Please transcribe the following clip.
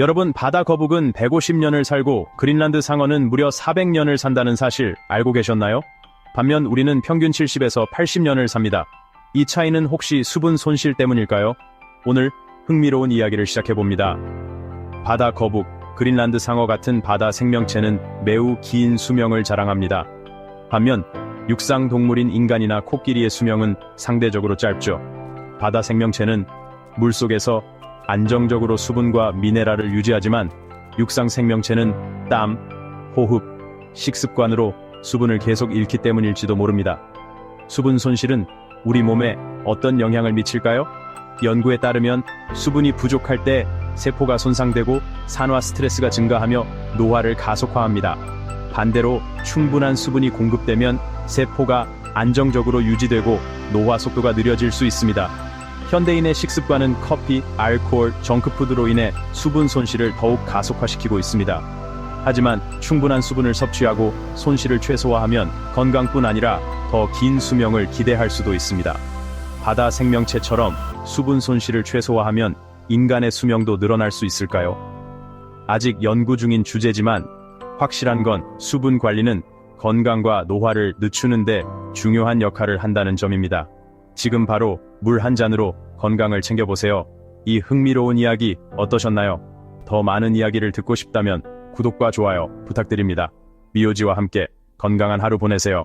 여러분, 바다 거북은 150년을 살고 그린란드 상어는 무려 400년을 산다는 사실 알고 계셨나요? 반면 우리는 평균 70에서 80년을 삽니다. 이 차이는 혹시 수분 손실 때문일까요? 오늘 흥미로운 이야기를 시작해봅니다. 바다 거북, 그린란드 상어 같은 바다 생명체는 매우 긴 수명을 자랑합니다. 반면 육상 동물인 인간이나 코끼리의 수명은 상대적으로 짧죠. 바다 생명체는 물속에서 안정적으로 수분과 미네랄을 유지하지만 육상 생명체는 땀, 호흡, 식습관으로 수분을 계속 잃기 때문일지도 모릅니다. 수분 손실은 우리 몸에 어떤 영향을 미칠까요? 연구에 따르면 수분이 부족할 때 세포가 손상되고 산화 스트레스가 증가하며 노화를 가속화합니다. 반대로 충분한 수분이 공급되면 세포가 안정적으로 유지되고 노화 속도가 느려질 수 있습니다. 현대인의 식습관은 커피, 알코올, 정크푸드로 인해 수분 손실을 더욱 가속화시키고 있습니다. 하지만 충분한 수분을 섭취하고 손실을 최소화하면 건강뿐 아니라 더 긴 수명을 기대할 수도 있습니다. 바다 생명체처럼 수분 손실을 최소화하면 인간의 수명도 늘어날 수 있을까요? 아직 연구 중인 주제지만 확실한 건 수분 관리는 건강과 노화를 늦추는데 중요한 역할을 한다는 점입니다. 지금 바로 물 한 잔으로 건강을 챙겨보세요. 이 흥미로운 이야기 어떠셨나요? 더 많은 이야기를 듣고 싶다면 구독과 좋아요 부탁드립니다. 미오지와 함께 건강한 하루 보내세요.